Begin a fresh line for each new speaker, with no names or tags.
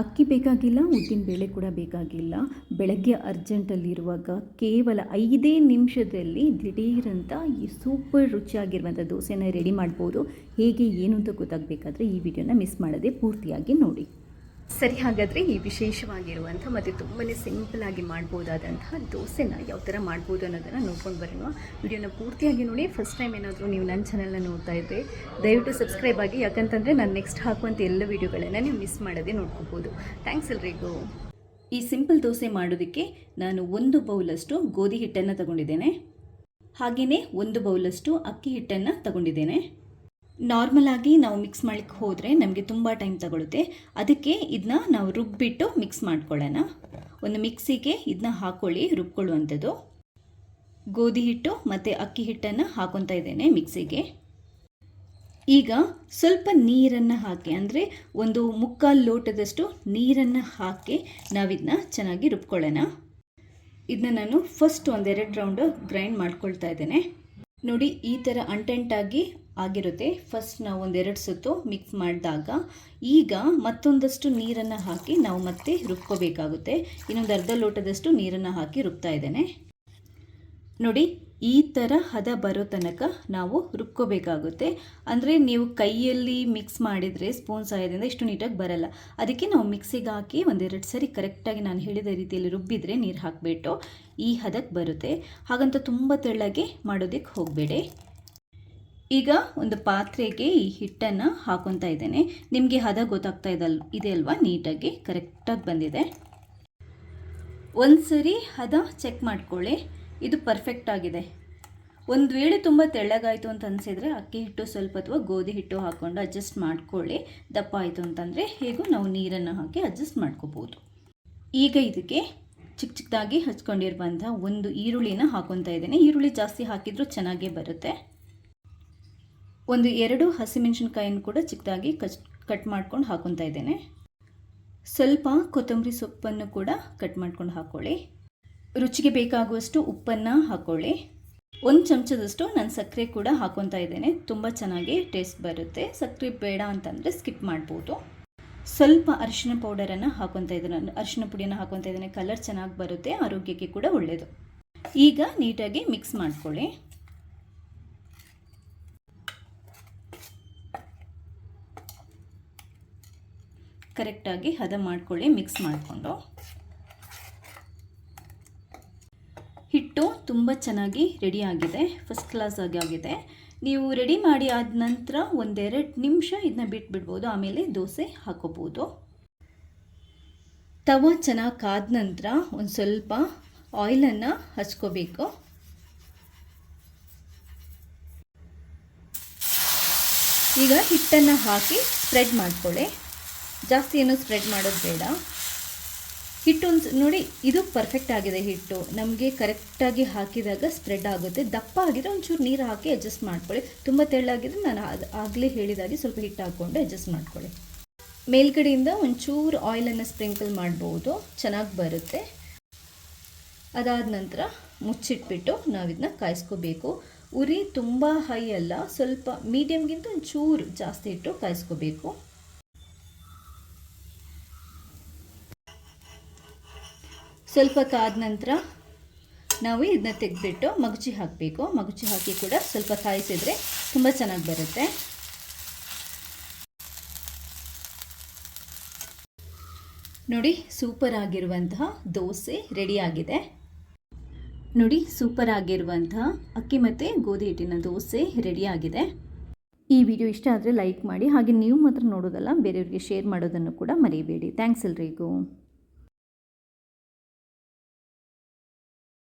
ಅಕ್ಕಿ ಬೇಕಾಗಿಲ್ಲ, ಉದ್ದಿನ ಬೇಳೆ ಕೂಡ ಬೇಕಾಗಿಲ್ಲ. ಬೆಳಗ್ಗೆ ಅರ್ಜೆಂಟಲ್ಲಿರುವಾಗ ಕೇವಲ ಐದೇ ನಿಮಿಷದಲ್ಲಿ ದಿಢೀರಂತ ಈ ಸೂಪರ್ ರುಚಿಯಾಗಿರುವಂಥ ದೋಸೆನ ರೆಡಿ ಮಾಡ್ಬೋದು. ಹೇಗೆ, ಏನು ಅಂತ ಗೊತ್ತಾಗಬೇಕಾದ್ರೆ ಈ ವಿಡಿಯೋನ ಮಿಸ್ ಮಾಡದೆ ಪೂರ್ತಿಯಾಗಿ ನೋಡಿ. ಸರಿ ಹಾಗಾದರೆ ಈ ವಿಶೇಷವಾಗಿರುವಂಥ ಮತ್ತು ಸಿಂಪಲ್ ಆಗಿ ಮಾಡ್ಬೋದಾದಂತಹ ದೋಸೆನ ಯಾವ ಥರ ಮಾಡ್ಬೋದು ಅನ್ನೋದನ್ನು ನೋಡ್ಕೊಂಡು ಬರೋಣ. ವಿಡಿಯೋನ ಪೂರ್ತಿಯಾಗಿ ನೋಡಿ. ಫಸ್ಟ್ ಟೈಮ್ ಏನಾದರೂ ನೀವು ನನ್ನ ಚಾನಲ್ನ ನೋಡ್ತಾ ಇದ್ದರೆ ದಯವಿಟ್ಟು ಸಬ್ಸ್ಕ್ರೈಬ್ ಆಗಿ. ಯಾಕಂತಂದರೆ ನಾನು ನೆಕ್ಸ್ಟ್ ಹಾಕುವಂಥ ಎಲ್ಲ ವೀಡಿಯೋಗಳನ್ನು ನೀವು ಮಿಸ್ ಮಾಡದೆ ನೋಡ್ಕೋಬೋದು. ಥ್ಯಾಂಕ್ಸ್ ಎಲ್ರಿಗೂ. ಈ ಸಿಂಪಲ್ ದೋಸೆ ಮಾಡೋದಕ್ಕೆ ನಾನು ಒಂದು ಬೌಲಷ್ಟು ಗೋಧಿ ಹಿಟ್ಟನ್ನು ತಗೊಂಡಿದ್ದೇನೆ. ಹಾಗೆಯೇ ಒಂದು ಬೌಲಷ್ಟು ಅಕ್ಕಿ ಹಿಟ್ಟನ್ನು ತಗೊಂಡಿದ್ದೇನೆ. ನಾರ್ಮಲ್ ಆಗಿ ನಾವು ಮಿಕ್ಸ್ ಮಾಡಲಿಕ್ಕೆ ಹೋದರೆ ನಮಗೆ ತುಂಬ ಟೈಮ್ ತಗೊಳುತ್ತೆ. ಅದಕ್ಕೆ ಇದನ್ನ ನಾವು ರುಬ್ಬಿಟ್ಟು ಮಿಕ್ಸ್ ಮಾಡ್ಕೊಳ್ಳೋಣ. ಒಂದು ಮಿಕ್ಸಿಗೆ ಇದನ್ನ ಹಾಕ್ಕೊಳ್ಳಿ ರುಬ್ಕೊಳ್ಳುವಂಥದ್ದು. ಗೋಧಿ ಹಿಟ್ಟು ಮತ್ತು ಅಕ್ಕಿ ಹಿಟ್ಟನ್ನು ಹಾಕೊತಾ ಇದ್ದೇನೆ ಮಿಕ್ಸಿಗೆ ಈಗ ಸ್ವಲ್ಪ ನೀರನ್ನು ಹಾಕಿ, ಅಂದರೆ ಒಂದು ಮುಕ್ಕಾಲು ಲೋಟದಷ್ಟು ನೀರನ್ನು ಹಾಕಿ ನಾವಿದನ್ನ ಚೆನ್ನಾಗಿ ರುಬ್ಕೊಳ್ಳೋಣ. ಇದನ್ನ ನಾನು ಫಸ್ಟ್ ಒಂದೆರಡು ರೌಂಡು ಗ್ರೈಂಡ್ ಮಾಡ್ಕೊಳ್ತಾ ಇದ್ದೇನೆ. ನೋಡಿ, ಈ ಥರ ಅಂಟೆಂಟಾಗಿ ಆಗಿರುತ್ತೆ. ಫಸ್ಟ್ ನಾವು ಒಂದೆರಡು ಸುತ್ತು ಮಿಕ್ಸ್ ಮಾಡಿದಾಗ ಈಗ ಮತ್ತೊಂದಷ್ಟು ನೀರನ್ನು ಹಾಕಿ ನಾವು ಮತ್ತೆ ರುಬ್ಕೋಬೇಕಾಗುತ್ತೆ. ಇನ್ನೊಂದು ಅರ್ಧ ಲೋಟದಷ್ಟು ನೀರನ್ನು ಹಾಕಿ ರುಬ್ತಾ ಇದ್ದೇನೆ. ನೋಡಿ, ಈ ಥರ ಹದ ಬರೋ ತನಕ ನಾವು ರುಬ್ಕೋಬೇಕಾಗುತ್ತೆ. ಅಂದರೆ ನೀವು ಕೈಯಲ್ಲಿ ಮಿಕ್ಸ್ ಮಾಡಿದರೆ ಸ್ಪೂನ್ ಸಹಾಯದಿಂದ ಇಷ್ಟು ನೀಟಾಗಿ ಬರಲ್ಲ. ಅದಕ್ಕೆ ನಾವು ಮಿಕ್ಸಿಗೆ ಹಾಕಿ ಒಂದೆರಡು ಸರಿ ಕರೆಕ್ಟಾಗಿ ನಾನು ಹೇಳಿದ ರೀತಿಯಲ್ಲಿ ರುಬ್ಬಿದರೆ ನೀರು ಹಾಕಿಬಿಟ್ಟು ಈ ಹದಕ್ಕೆ ಬರುತ್ತೆ. ಹಾಗಂತ ತುಂಬ ತೆಳ್ಳಗೆ ಮಾಡೋದಕ್ಕೆ ಹೋಗಬೇಡಿ. ಈಗ ಒಂದು ಪಾತ್ರೆಗೆ ಈ ಹಿಟ್ಟನ್ನು ಹಾಕೊತಾ ಇದ್ದೇನೆ. ನಿಮಗೆ ಹದ ಗೊತ್ತಾಗ್ತಾ ಇದಲ್ ಇದೆ ಅಲ್ವಾ? ನೀಟಾಗಿ, ಕರೆಕ್ಟಾಗಿ ಬಂದಿದೆ. ಒಂದು ಸರಿ ಹದ ಚೆಕ್ ಮಾಡ್ಕೊಳ್ಳಿ. ಇದು ಪರ್ಫೆಕ್ಟ್ ಆಗಿದೆ. ಒಂದು ವೇಳೆ ತುಂಬ ತೆಳ್ಳಗಾಯಿತು ಅಂತ ಅನಿಸಿದರೆ ಅಕ್ಕಿ ಹಿಟ್ಟು ಸ್ವಲ್ಪ ಅಥವಾ ಗೋಧಿ ಹಿಟ್ಟು ಹಾಕ್ಕೊಂಡು ಅಡ್ಜಸ್ಟ್ ಮಾಡ್ಕೊಳ್ಳಿ. ದಪ್ಪ ಆಯಿತು ಅಂತಂದರೆ ಹೇಗೂ ನಾವು ನೀರನ್ನು ಹಾಕಿ ಅಡ್ಜಸ್ಟ್ ಮಾಡ್ಕೋಬೋದು. ಈಗ ಇದಕ್ಕೆ ಚಿಕ್ಕ ಚಿಕ್ಕದಾಗಿ ಹಚ್ಕೊಂಡಿರುವಂಥ ಒಂದು ಈರುಳ್ಳಿನ ಹಾಕೊತಾ ಇದ್ದೇನೆ. ಈರುಳ್ಳಿ ಜಾಸ್ತಿ ಹಾಕಿದರೂ ಚೆನ್ನಾಗೇ ಬರುತ್ತೆ. ಒಂದು ಎರಡು ಹಸಿಮೆಣಸಿನ್ಕಾಯನ್ನು ಕೂಡ ಚಿಕ್ಕದಾಗಿ ಕಟ್ ಮಾಡ್ಕೊಂಡು ಹಾಕೊತಾ ಇದ್ದೇನೆ. ಸ್ವಲ್ಪ ಕೊತ್ತಂಬರಿ ಸೊಪ್ಪನ್ನು ಕೂಡ ಕಟ್ ಮಾಡ್ಕೊಂಡು ಹಾಕ್ಕೊಳ್ಳಿ ರುಚಿಗೆ ಬೇಕಾಗುವಷ್ಟು ಉಪ್ಪನ್ನು ಹಾಕ್ಕೊಳ್ಳಿ ಒಂದು ಚಮಚದಷ್ಟು ನಾನು ಸಕ್ಕರೆ ಕೂಡ ಹಾಕೊತಾ ಇದ್ದೇನೆ. ತುಂಬ ಚೆನ್ನಾಗಿ ಟೇಸ್ಟ್ ಬರುತ್ತೆ. ಸಕ್ಕರೆ ಬೇಡ ಅಂತಂದರೆ ಸ್ಕಿಪ್ ಮಾಡ್ಬೋದು. ಸ್ವಲ್ಪ ಅರಿಶಿನ ಪೌಡರನ್ನು ಹಾಕೊತಾ ಇದ್ದೇನೆ. ಅರಿಶಿನ ಪುಡಿಯನ್ನು ಹಾಕೊತಾ ಇದ್ದೇನೆ. ಕಲರ್ ಚೆನ್ನಾಗಿ ಬರುತ್ತೆ. ಆರೋಗ್ಯಕ್ಕೆ ಕೂಡ ಒಳ್ಳೆಯದು ಈಗ ನೀಟಾಗಿ ಮಿಕ್ಸ್ ಮಾಡ್ಕೊಳ್ಳಿ. ಕರೆಕ್ಟಾಗಿ ಹದ ಮಾಡ್ಕೊಳ್ಳಿ ಮಿಕ್ಸ್ ಮಾಡಿಕೊಂಡು. ಹಿಟ್ಟು ತುಂಬ ಚೆನ್ನಾಗಿ ರೆಡಿ ಆಗಿದೆ ಫಸ್ಟ್ ಕ್ಲಾಸ್ ಆಗಿ ಆಗಿದೆ. ನೀವು ರೆಡಿ ಮಾಡಿ ಆದ ನಂತರ ಒಂದೆರಡು ನಿಮಿಷ ಇದನ್ನ ಬಿಟ್ಬಿಡ್ಬೋದು, ಆಮೇಲೆ ದೋಸೆ ಹಾಕೋಬೋದು. ತವ ಚೆನ್ನಾಗಿ ಕಾದ ನಂತರ ಒಂದು ಸ್ವಲ್ಪ ಆಯಿಲನ್ನು ಹಚ್ಕೋಬೇಕು. ಈಗ ಹಿಟ್ಟನ್ನು ಹಾಕಿ ಸ್ಪ್ರೆಡ್ ಮಾಡ್ಕೊಳ್ಳಿ. ಜಾಸ್ತಿ ಏನು ಸ್ಪ್ರೆಡ್ ಮಾಡೋದು ಬೇಡ. ಹಿಟ್ಟು ನೋಡಿ, ಇದು ಪರ್ಫೆಕ್ಟ್ ಆಗಿದೆ ಹಿಟ್ಟು. ನಮಗೆ ಕರೆಕ್ಟಾಗಿ ಹಾಕಿದಾಗ ಸ್ಪ್ರೆಡ್ ಆಗುತ್ತೆ. ದಪ್ಪ ಆಗಿದ್ರೆ ಒಂಚೂರು ನೀರು ಹಾಕಿ ಅಡ್ಜಸ್ಟ್ ಮಾಡ್ಕೊಳ್ಳಿ. ತುಂಬ ತೆಳ್ಳಾಗಿದ್ರೆ ನಾನು ಅದು, ಆಗಲೇ ಹೇಳಿದಾಗೆ ಸ್ವಲ್ಪ ಹಿಟ್ಟು ಹಾಕ್ಕೊಂಡು ಅಡ್ಜಸ್ಟ್ ಮಾಡ್ಕೊಳ್ಳಿ. ಮೇಲ್ಗಡೆಯಿಂದ ಒಂಚೂರು ಆಯಿಲನ್ನು ಸ್ಪ್ರಿಂಕಲ್ ಮಾಡ್ಬೋದು. ಚೆನ್ನಾಗಿ ಬರುತ್ತೆ. ಅದಾದ ನಂತರ ಮುಚ್ಚಿಟ್ಬಿಟ್ಟು ನಾವಿದನ್ನ ಕಾಯಿಸ್ಕೋಬೇಕು. ಉರಿ ತುಂಬ ಹೈ ಅಲ್ಲ, ಸ್ವಲ್ಪ ಮೀಡಿಯಮ್ಗಿಂತ ಒಂಚೂರು ಜಾಸ್ತಿ ಇಟ್ಟು ಕಾಯಿಸ್ಕೋಬೇಕು. ಸ್ವಲ್ಪ ಕಾದ ನಂತರ ನಾವು ಇದನ್ನ ತೆಗೆದ್ಬಿಟ್ಟು ಮಗುಚಿ ಹಾಕಬೇಕು. ಮಗುಚಿ ಹಾಕಿ ಕೂಡ ಸ್ವಲ್ಪ ಕಾಯಿಸಿದರೆ ತುಂಬ ಚೆನ್ನಾಗಿ ಬರುತ್ತೆ. ನೋಡಿ, ಸೂಪರ್ ಆಗಿರುವಂತಹ ದೋಸೆ ರೆಡಿಯಾಗಿದೆ ನೋಡಿ, ಸೂಪರ್ ಆಗಿರುವಂತಹ ಅಕ್ಕಿ ಮತ್ತು ಗೋಧಿ ಹಿಟ್ಟಿನ ದೋಸೆ ರೆಡಿಯಾಗಿದೆ ಈ ವಿಡಿಯೋ ಇಷ್ಟ ಆದರೆ ಲೈಕ್ ಮಾಡಿ, ಹಾಗೆ ನೀವು ಮಾತ್ರ ನೋಡೋದಲ್ಲ, ಬೇರೆಯವ್ರಿಗೆ ಶೇರ್ ಮಾಡೋದನ್ನು ಕೂಡ ಮರಿಬೇಡಿ. ಥ್ಯಾಂಕ್ಸ್ ಎಲ್ರಿಗೂ.